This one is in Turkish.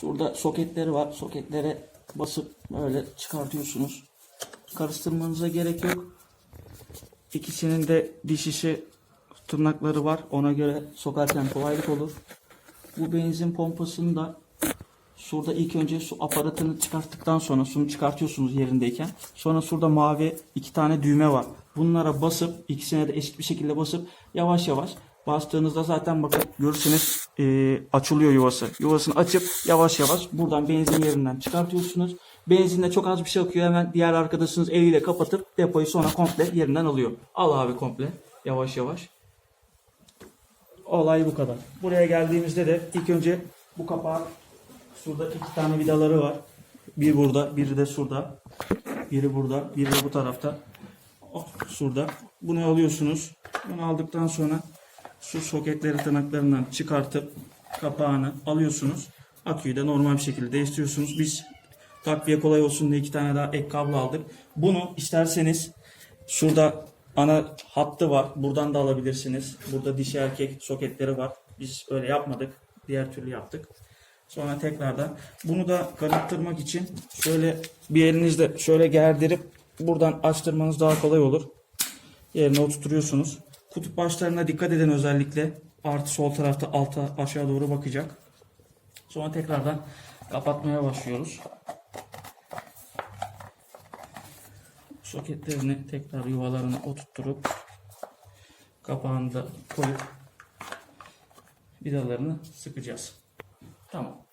Şurada soketleri var. Soketlere basıp böyle çıkartıyorsunuz. Karıştırmanıza gerek yok. İkisinin de dişişi tırnakları var. Ona göre sokarken kolaylık olur. Bu benzin pompasını da şurada ilk önce su aparatını çıkarttıktan sonra sunu çıkartıyorsunuz yerindeyken. Sonra şurada mavi iki tane düğme var. Bunlara basıp ikisine de eşit bir şekilde basıp yavaş yavaş bastığınızda zaten bakın görürsünüz eee, açılıyor yuvası. Yuvasını açıp yavaş yavaş buradan benzin yerinden çıkartıyorsunuz. Benzinle çok az bir şey akıyor. Hemen diğer arkadaşınız eliyle kapatıp depoyu sonra komple yerinden alıyor. Al abi komple. Yavaş yavaş. Olay bu kadar. Buraya geldiğimizde de ilk önce bu kapağı şurada iki tane vidaları var. Bir burada, biri de şurada. Biri burada, biri de bu tarafta. Oh, şurada. Bunu alıyorsunuz. Bunu aldıktan sonra şu soketleri tırnaklarından çıkartıp kapağını alıyorsunuz. Aküyü de normal bir şekilde değiştiriyorsunuz. Biz takviye kolay olsun diye iki tane daha ek kablo aldık. Bunu isterseniz şurada ana hattı var. Buradan da alabilirsiniz. Burada dişi erkek soketleri var. Biz öyle yapmadık. Diğer türlü yaptık. Sonra tekrardan bunu da kanıttırmak için şöyle bir elinizle şöyle gerdirip buradan açtırmanız daha kolay olur. Yerine oturtuyorsunuz. Kutup başlarına dikkat edin özellikle. Artı sol tarafta alta aşağı doğru bakacak. Sonra tekrardan kapatmaya başlıyoruz. Soketlerini tekrar yuvalarına oturtturup kapağını da koyup vidalarını sıkacağız. Tamam.